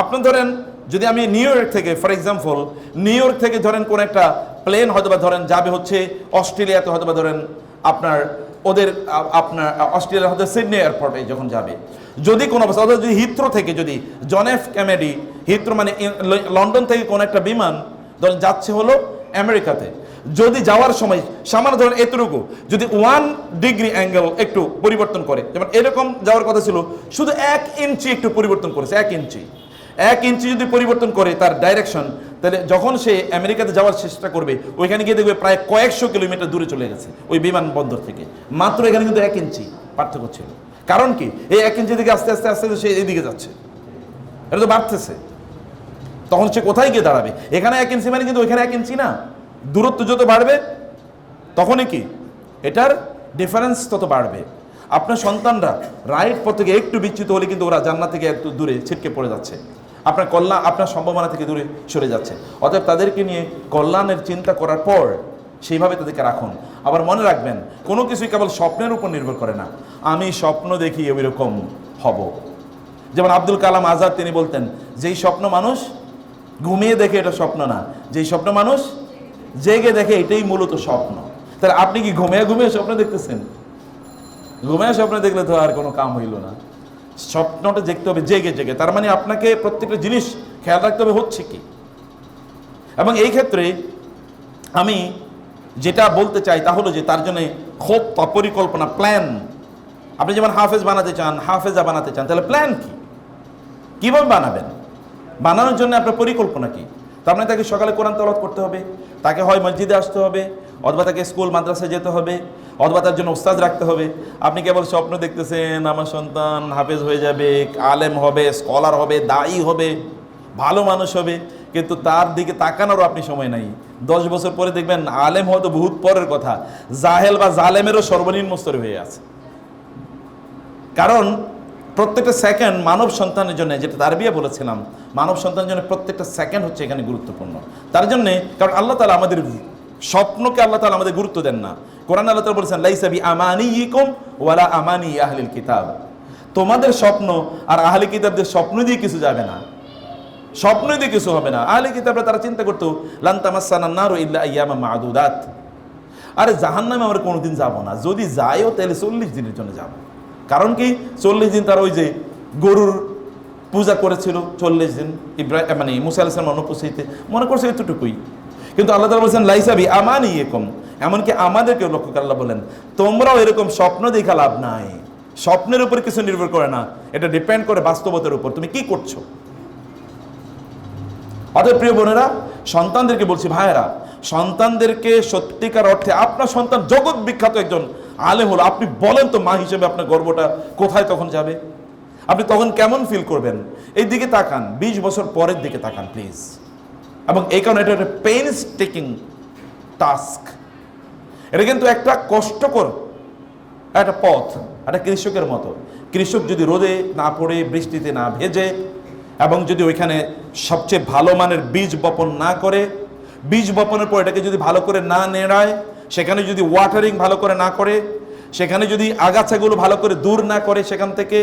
আপনি ধরেন, যদি আমি নিউ ইয়র্ক থেকে, ফর এক্সাম্পল নিউ ইয়র্ক থেকে ধরেন কোন একটা প্লেন হয়তো বা ধরেন যাবে হচ্ছে অস্ট্রেলিয়াতে হয়তো বা ধরেন আপনার ওদের, আপনার অস্ট্রেলিয়া হয়তো সিডনি এয়ারপোর্টে যখন যাবে। যদি কোনো অবস্থা, অথবা যদি হিথ্রো থেকে যদি জন এফ ক্যামেডি হিথ্রো মানে লন্ডন থেকে কোনো একটা বিমান ধরেন যাচ্ছে হলো আমেরিকাতে। যদি যাওয়ার সময় সামান্য ধরেন এতটুকু, যদি ওয়ান ডিগ্রি অ্যাঙ্গেল একটু পরিবর্তন করে, যেমন এরকম যাওয়ার কথা ছিল, শুধু এক ইঞ্চি একটু পরিবর্তন করেছে, এক ইঞ্চি। এক ইঞ্চি যদি পরিবর্তন করে তার ডাইরেকশন তাহলে যখন সে আমেরিকাতে যাওয়ার চেষ্টা করবে, ওইখানে গিয়ে দেখবে প্রায় কয়েকশো কিলোমিটার দূরে চলে গেছে, ওই বিমানবন্দর থেকে। মাত্র এখানে কিন্তু এক ইঞ্চি পার্থক্য ছিল। কারণ কি? এই এক ইঞ্চি দিকে আস্তে আস্তে আস্তে সে এইদিকে যাচ্ছে। এটা তো বাড়তেছে। তখন সে কোথায় গিয়ে দাঁড়াবে? এখানে এক ইঞ্চি মানে কিন্তু ওইখানে এক ইঞ্চি না। দূরত্ব যত বাড়বে, তখনই কি? এটার ডিফারেন্স তত বাড়বে। আপনার সন্তানরা রাইট পথ থেকে একটু বিচ্যুত হলে কিন্তু ওরা জান্নাত থেকে একটু দূরে ছিটকে পড়ে যাচ্ছে। আপনার কল্যাণ, আপনার সম্ভাবনা থেকে দূরে সরে যাচ্ছে। অতএব তাদেরকে নিয়ে কল্যাণের চিন্তা করার পর সেইভাবে তাদেরকে রাখুন। আবার মনে রাখবেন, কোনো কিছুই কেবল স্বপ্নের উপর নির্ভর করে না। আমি স্বপ্ন দেখি ওই রকম হব। যেমন আব্দুল কালাম আজাদ, তিনি বলতেন, যেই স্বপ্ন মানুষ ঘুমিয়ে দেখে এটা স্বপ্ন না, যেই স্বপ্ন মানুষ জেগে দেখে এটাই মূলত স্বপ্ন। তাহলে আপনি কি ঘুমিয়ে ঘুমিয়ে স্বপ্ন দেখতেছেন? ঘুমিয়ে স্বপ্ন দেখলে তো আর কোনো কাম হইল না। স্বপ্নটা দেখতে হবে, জেগে জেগে। তার মানে আপনাকে প্রত্যেকটা জিনিস খেয়াল রাখতে হবে, হচ্ছে কি? এবং এই ক্ষেত্রে আমি যেটা বলতে চাই তা হলো যে তার জন্য খুব পরিকল্পনা প্ল্যান আপনি যেমন হাফেজ বানাতে চান, হাফেজা বানাতে চান, তাহলে প্ল্যান কি? কীভাবে বানাবেন? বানানোর জন্য আপনার পরিকল্পনা কি? তার মানে তাকে সকালে কোরআন তলব করতে হবে, তাকে হয় মসজিদে আসতে হবে, অথবা তাকে স্কুল, মাদ্রাসায় যেতে হবে অথবা তার জন্য ওস্তাদ রাখতে হবে। আপনি কেবল স্বপ্ন দেখতেছেন, আমার সন্তান হাফেজ হয়ে যাবে, আলেম হবে স্কলার হবে, দায়ী হবে, ভালো মানুষ হবে, কিন্তু তার দিকে তাকানোরও আপনি সময় নাই। দশ বছর পরে দেখবেন আলেম হয়তো বহুত পরের কথা। জাহেল বা জালেমেরও সর্বনিম্ন স্তরে হয়ে আছে। কারণ প্রত্যেকটা সেকেন্ড মানব সন্তানের জন্য, যেটা তারবিয়া বলেছিলাম, মানব সন্তানের জন্য প্রত্যেকটা সেকেন্ড হচ্ছে এখানে গুরুত্বপূর্ণ। তার জন্যে, কারণ আল্লাহ তালা আমাদের স্বপ্নকে আল্লাহ তালা আমাদের গুরুত্ব দেন না। কোরআন আল্লাহ তালা বলেছেন লাইসাবি আমানি ইকুম ওয়ালা আমানি আহলিল কিতাব। তোমাদের স্বপ্ন আর আহলি কিতাবদের স্বপ্ন দিয়ে কিছু যাবে না। স্বপ্ন দিয়ে কিছু হবে না। আহলি কিতাবরা তারা চিন্তা করতো লান্তামাসান্নারো ইল্লা ইয়ামা মাদুদাত। আরে জাহান্নামে আমরা কোনোদিন যাব না। যদি যাইও তাহলে চল্লিশ দিনের জন্য যাব। কারণ কি? চল্লিশ দিন তারা ওই যে গরুর পূজা করেছিল, চল্লিশ দিন। ইব্রাহিম মানে মুসা আলাইসলাম অনুপস্থিতিতে। মনে করছে এতটুকুই? কিন্তু আল্লাহ তালা বলছেন লাইসাবি আমানি এরকম এমনকি আমাদেরকেও লক্ষ্য করে আল্লাহ বলেন, তোমরাও এরকম স্বপ্ন দেখা লাভ নাই। স্বপ্নের উপর কিছু নির্ভর করে না। এটা ডিপেন্ড করে বাস্তবতার উপর। তুমি কি করছ? অতএব প্রিয় বোনেরা, সন্তানদেরকে বলছি, ভাইয়েরা, সন্তানদেরকে সত্যিকার অর্থে আপনার সন্তান জগৎ বিখ্যাত একজন আলেম হলো আপনি বলেন তো মা হিসেবে আপনার গর্বটা কোথায় তখন যাবে? আপনি তখন কেমন ফিল করবেন? এই দিকে তাকান, বিশ বছর পরের দিকে তাকান প্লিজ এবং এই কারণে এটা একটা পেইনস টেকিং টাস্ক এটা কিন্তু একটা কষ্টকর একটা পথ, একটা কৃষকের মতো। কৃষক যদি রোদে না পড়ে, বৃষ্টিতে না ভেজে, এবং যদি ওইখানে সবচেয়ে ভালো মানের বীজ বপন না করে, বীজ বপনের পর এটাকে যদি ভালো করে না নেড়ায়, সেখানে যদি ওয়াটারিং ভালো করে না করে, সেখানে যদি আগাছাগুলো ভালো করে দূর না করে সেখান থেকে,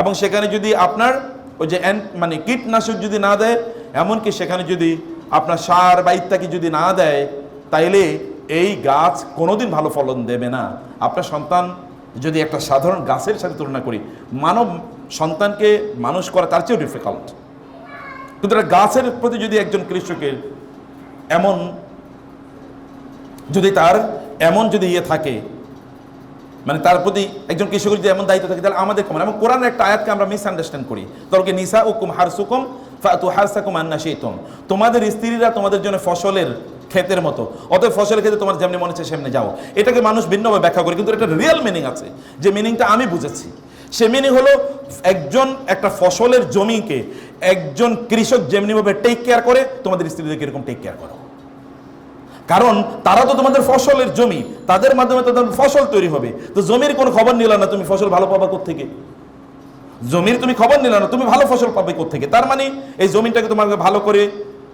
এবং সেখানে যদি আপনার ওই যে মানে কীটনাশক যদি না দেয়, এমনকি সেখানে যদি আপনার সার বা ইত্যাদি যদি না দেয়, তাইলে এই গাছ কোনোদিন ভালো ফলন দেবে না। আপনার সন্তান যদি একটা সাধারণ গাছের সাথে তুলনা করি, মানব সন্তানকে মানুষ করা তার চেয়েও ডিফিকাল্ট কিন্তু গাছের প্রতি যদি একজন কৃষকের এমন যদি তার এমন যদি ইয়ে থাকে মানে তার প্রতি একজন কৃষকের যদি এমন দায়িত্ব থাকে, তাহলে আমাদের কমন? এবং কোরআনের একটা আয়াতকে আমরা মিসআন্ডারস্ট্যান্ড করি। তরকে নিসা উকুম হারসুকুম ফাতু হারসাকুম আন্না সেইতুম তোমাদের স্ত্রীরা তোমাদের জন্য ফসলের ক্ষেতের মতো। অতএব ফসলের ক্ষেত্রে তোমার যেমনি মনে হচ্ছে সেমনি যাও। এটাকে মানুষ ভিন্নভাবে ব্যাখ্যা করে, কিন্তু এটা রিয়েল মিনিং আছে। যে মিনিংটা আমি বুঝেছি। সে মিনিং হলো একজন একটা ফসলের জমিকে একজন কৃষক যেমনিভাবে টেক কেয়ার করে, তোমাদের স্ত্রীদেরকে এরকম টেক কেয়ার করো। কারণ তারা তো তোমাদের ফসলের জমি, তাদের মাধ্যমে তো ফসল তৈরি হবে। তো জমির কোনো খবর নিলা না, তুমি ফসল ভালো পাবা থেকে জমির তুমি খবর নিলা না, তুমি ভালো ফসল পাবে থেকে তার মানে এই জমিটাকে তোমাকে ভালো করে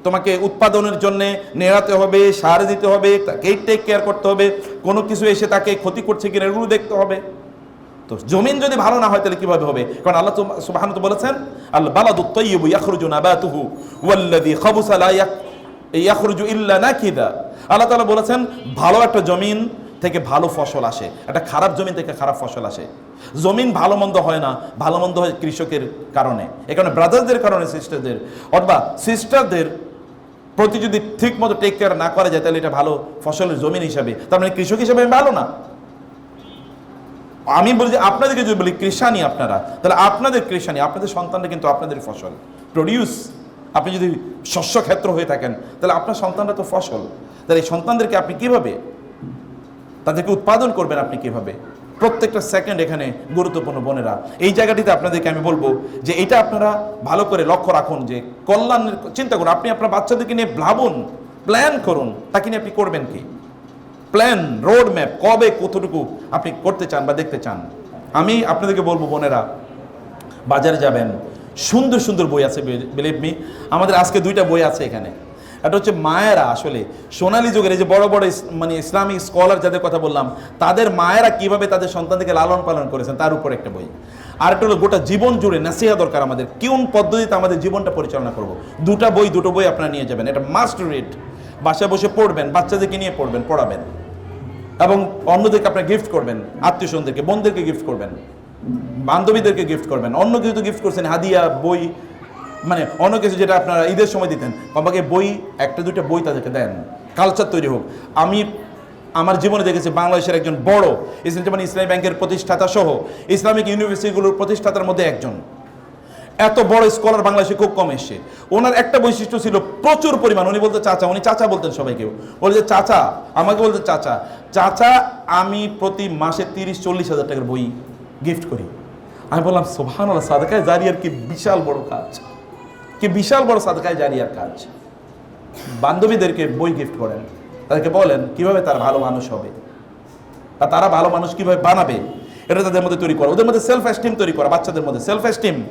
তোমাকে উৎপাদনের জন্য নেড়াতে হবে, সার দিতে হবে, তাকে টেক কেয়ার করতে হবে, কোনো কিছু এসে তাকে ক্ষতি করছে কিনা এগুলো দেখতে হবে। তো জমিন যদি ভালো না হয় তাহলে কীভাবে হবে? কারণ আল্লাহ সুবহান তো বলেছেন আল বালাদু তাইয়িবু ইয়াখরুজু নাবাতুহু ওয়াল্লাযী খাবুসা লা ইয়াখ- ইয়াখরুজু ইল্লা নাকিদা। আল্লাহ তাআলা বলেছেন, ভালো একটা জমিন থেকে ভালো ফসল আসে। একটা খারাপ জমিন থেকে খারাপ ফসল আসে। জমিন ভালো মন্দ হয় না, ভালো মন্দ হয় কৃষকের কারণে। এ কারণে ব্রাদারদের কারণে সিস্টারদের অথবা সিস্টারদের প্রতি যদি ঠিক মতো টেক কেয়ার না করা যায়, তাহলে এটা ভালো ফসলের জমিন হিসাবে। তার মানে কৃষক হিসাবে ভালো না। আমি বলি যে আপনাদেরকে যদি বলি কৃষানি আপনারা, তাহলে আপনাদের কৃষানি, আপনাদের সন্তানরা কিন্তু আপনাদের ফসল। প্রডিউস আপনি যদি শস্য ক্ষেত্র হয়ে থাকেন, তাহলে আপনার সন্তানরা তো ফসল। তাহলে এই সন্তানদেরকে আপনি কীভাবে, তাদেরকে উৎপাদন করবেন আপনি কীভাবে? প্রত্যেকটা সেকেন্ড এখানে গুরুত্বপূর্ণ বোনেরা, এই জায়গাটিতে আপনাদেরকে আমি বলব যে এটা আপনারা ভালো করে লক্ষ্য রাখুন যে কল্যাণের, চিন্তা করুন, আপনি আপনার বাচ্চাদেরকে নিয়ে ভাবুন প্ল্যান করুন, তাকে নিয়ে আপনি করবেন কি? প্ল্যান রোড ম্যাপ কবে কতটুকু আপনি করতে চান বা দেখতে চান। আমি আপনাদেরকে বলব বোনেরা, বাজারে যাবেন, সুন্দর সুন্দর বই আছে বিলিভ মি আমাদের আজকে দুইটা বই আছে এখানে। একটা হচ্ছে মায়েরা আসলে। সোনালী যুগের এই যে বড় বড় মানে ইসলামিক স্কলার যাদের কথা বললাম, তাদের মায়েরা কীভাবে তাদের সন্তানদেরকে লালন পালন করেছেন তার উপর একটা বই। আর একটা হলো গোটা জীবন জুড়ে নাসিহা দরকার আমাদের। কোন পদ্ধতিতে আমাদের জীবনটা পরিচালনা করব? দুটা বই, দুটো বই আপনারা নিয়ে যাবেন। এটা মাস্ট রিড বাসায় বসে পড়বেন, বাচ্চাদেরকে নিয়ে পড়বেন, পড়াবেন। এবং অন্যদেরকে আপনার গিফট করবেন আত্মীয় স্বজনদেরকে বোনদেরকে গিফট করবেন, বান্ধবীদেরকে গিফট করবেন। অন্য কিছু তো গিফট করছেন হাদিয়া, বই মানে অন্য কিছু যেটা আপনারা ঈদের সময় দিতেন বাবাকে বই, একটা, দুইটা বই তাদেরকে দেন। কালচার তৈরি হোক। আমি, আমার জীবনে দেখেছি বাংলাদেশের একজন বড় ইসলাম যেমন ইসলামী ব্যাংকের প্রতিষ্ঠাতা সহ ইসলামিক ইউনিভার্সিটিগুলোর প্রতিষ্ঠাতার মধ্যে একজন। এত বড় স্কলার বাংলাদেশে খুব কম এসছে। ওনার একটা বৈশিষ্ট্য ছিল প্রচুর পরিমাণ। উনি বলতে চাচা, উনি চাচা বলতেন সবাইকে। বলে যে, চাচা, আমাকে বলতে চাচা চাচা, আমি প্রতি মাসে তিরিশ, চল্লিশ হাজার টাকার বই গিফট করি। আমি বললাম সোভান আল্লাহ সাদকায় জারিয়ার কি বিশাল বড় কাজ। কি বিশাল বড় সাদকায় জারিয়ার কাজ। বান্ধবীদেরকে বই গিফট করেন। তাদেরকে বলেন, কীভাবে তার ভালো মানুষ হবে? বা তারা ভালো মানুষ কীভাবে বানাবে? এটা তাদের মধ্যে তৈরি করা। ওদের মধ্যে সেলফ এস্টিম তৈরি করা। বাচ্চাদের মধ্যে সেলফ এস্টিম